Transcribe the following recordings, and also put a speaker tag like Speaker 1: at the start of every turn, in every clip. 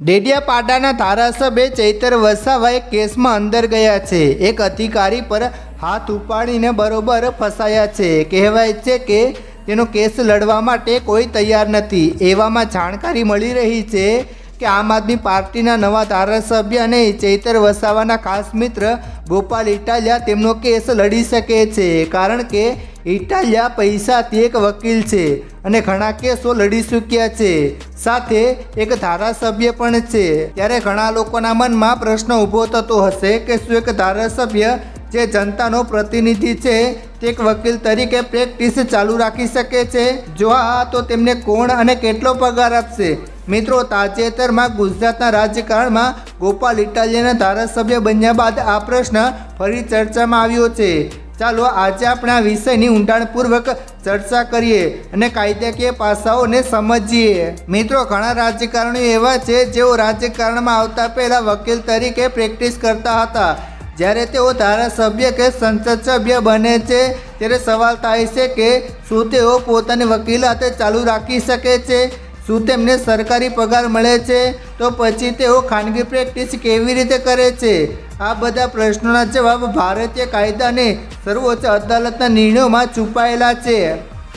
Speaker 1: ડેડિયાપાડાના ધારાસભ્ય ચૈતર વસાવા એક કેસમાં અંદર ગયા છે. એક અધિકારી પર હાથ ઉપાડીને બરોબર ફસાયા છે. કહેવાય છે કે તેનો કેસ લડવા માટે કોઈ તૈયાર નથી. એવામાં જાણકારી મળી રહી છે કે આમ આદમી પાર્ટીના નવા ધારાસભ્ય અને ચૈતર વસાવાના ખાસ મિત્ર ગોપાલ ઇટાલિયા તેમનો કેસ લડી શકે છે. કારણ કે ઇટાલિયા પૈસાથી એક વકીલ છે અને ઘણા કેસો લડી ચૂક્યા છે. સાથે એક ધારાસભ્ય પણ છે. ત્યારે ઘણા લોકોના મનમાં પ્રશ્ન ઊભો થતો હશે કે શું એક ધારાસભ્ય જે જનતાનો પ્રતિનિધિ છે, તે એક વકીલ તરીકે પ્રેક્ટિસ ચાલુ રાખી શકે છે? જો હા, તો તેમને કોણ અને કેટલો પગાર આપશે? મિત્રો, તાજેતરમાં ગુજરાતના રાજકારણમાં ગોપાલ ઇટાલિયાના ધારાસભ્ય બન્યા બાદ આ પ્રશ્ન ફરી ચર્ચામાં આવ્યો છે. ચાલો આજે આપણે આ વિષયની ઊંડાણપૂર્વક ચર્ચા કરીએ અને કાયદાકીય પાસાઓને સમજીએ. મિત્રો, ઘણા રાજકારણીઓ એવા છે જેઓ રાજકારણમાં આવતા પહેલા વકીલ તરીકે પ્રેક્ટિસ કરતા હતા. જ્યારે તેઓ ધારાસભ્ય કે સંસદ સભ્ય બને છે, ત્યારે સવાલ થાય છે કે શું તેઓ પોતાની વકીલાતે ચાલુ રાખી શકે છે? શું તેમને સરકારી પગાર મળે છે? તો પછી તેઓ ખાનગી પ્રેક્ટિસ કેવી રીતે કરે છે? આ બધા પ્રશ્નોના જવાબ ભારતીય કાયદા અને સર્વોચ્ચ અદાલતના નિર્ણયોમાં છુપાયેલા છે.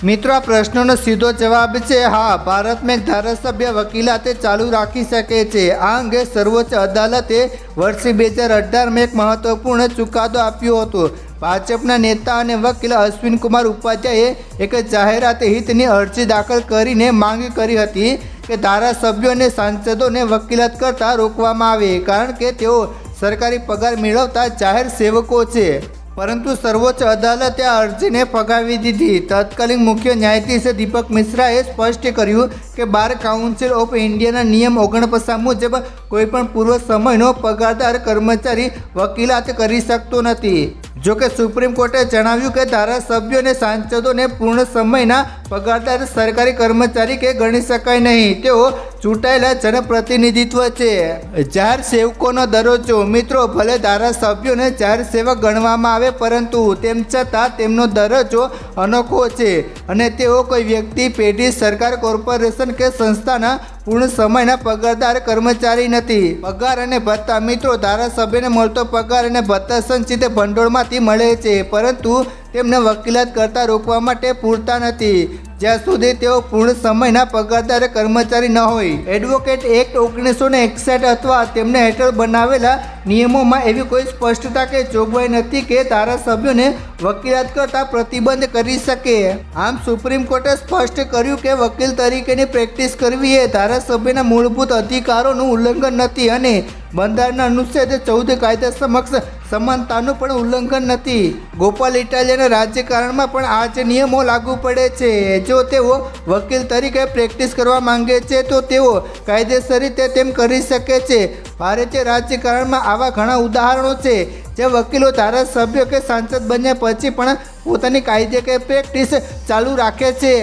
Speaker 1: મિત્રો, આ પ્રશ્નોનો સીધો જવાબ છે, હા ભારતમાં એક ધારાસભ્ય વકીલાતે ચાલુ રાખી શકે છે. આ અંગે સર્વોચ્ચ અદાલતે વર્ષે બે હજાર અઢારમાં એક મહત્વપૂર્ણ ચુકાદો આપ્યો હતો. ભાજપના નેતા અને વકીલ અશ્વિન કુમાર ઉપાધ્યાયે એક જાહેરાત હિતની અરજી દાખલ કરીને માંગ કરી હતી કે ધારાસભ્યો અને સાંસદોને વકીલાત કરતાં રોકવામાં આવે, કારણ કે તેઓ સરકારી પગાર મેળવતા જાહેર સેવકો છે. પરંતુ સર્વોચ્ચ અદાલતે આ અરજીને ફગાવી દીધી. તત્કાલીન મુખ્ય ન્યાયાધીશ દીપક મિશ્રાએ સ્પષ્ટ કર્યું કે બાર કાઉન્સિલ ઓફ ઇન્ડિયાના નિયમ ઓગણપચાસ મુજબ કોઈપણ પૂર્વ સમયનો પગારદાર કર્મચારી વકીલાત કરી શકતો નથી. જોકે સુપ્રીમ કોર્ટે જણાવ્યું કે ધારાસભ્યો અને સાંસદોને પૂર્ણ સમયના પગારદાર સરકારી કર્મચારી કે ગણી શકાય નહીં. તેઓ ચૂંટાયેલા જનપ્રતિનિધિત્વ છે. જાહેર સેવકોનો દરજ્જો. મિત્રો, ભલે ધારાસભ્યોને જાહેર સેવક ગણવામાં આવે, પરંતુ તેમ છતાં તેમનો દરજ્જો અનોખો છે અને તેઓ કોઈ વ્યક્તિ, પેઢી, સરકાર, કોર્પોરેશન કે સંસ્થાના પૂર્ણ સમયના પગારદાર કર્મચારી નથી. પગાર અને ભત્તા મિત્રો, ધારાસભ્યને મળતો પગાર અને ભત્તા સંચિત ભંડોળમાંથી મળે છે, પરંતુ તેમને વકીલાત કરતા રોકવા માટે પૂરતા નથી. જ્યાં સુધી તેઓ પૂર્ણ સમયના પગારદાર કર્મચારી ન હોય. એડવોકેટ એક્ટ ઓગણીસો ને એકસઠ અથવા તેમને હેઠળ બનાવેલા નિયમોમાં એવી કોઈ સ્પષ્ટતા કે જોગવાઈ નથી કે ધારાસભ્યોને વકીલાત કરતા પ્રતિબંધ કરી શકે. આમ સુપ્રીમ કોર્ટે સ્પષ્ટ કર્યું કે વકીલ તરીકેની પ્રેક્ટિસ કરવી એ ધારાસભ્યના મૂળભૂત અધિકારોનું ઉલ્લંઘન નથી અને બંધારણના અનુચ્છેદ ચૌદ કાયદા સમક્ષ સમાનતાનું પણ ઉલ્લંઘન નથી. ગોપાલ ઇટાલિયાના રાજ્યકારણમાં પણ આ જ નિયમો લાગુ પડે છે. જો તેઓ વકીલ તરીકે પ્રેક્ટિસ કરવા માંગે છે, તો તેઓ કાયદેસર રીતે તેમ કરી શકે છે. ભારતીય રાજ્યકારણમાં આવા ઘણા ઉદાહરણો છે જે વકીલો ધારાસભ્યો કે સાંસદ બન્યા પછી પણ પોતાની કાયદે કે પ્રેક્ટિસ ચાલુ રાખે છે.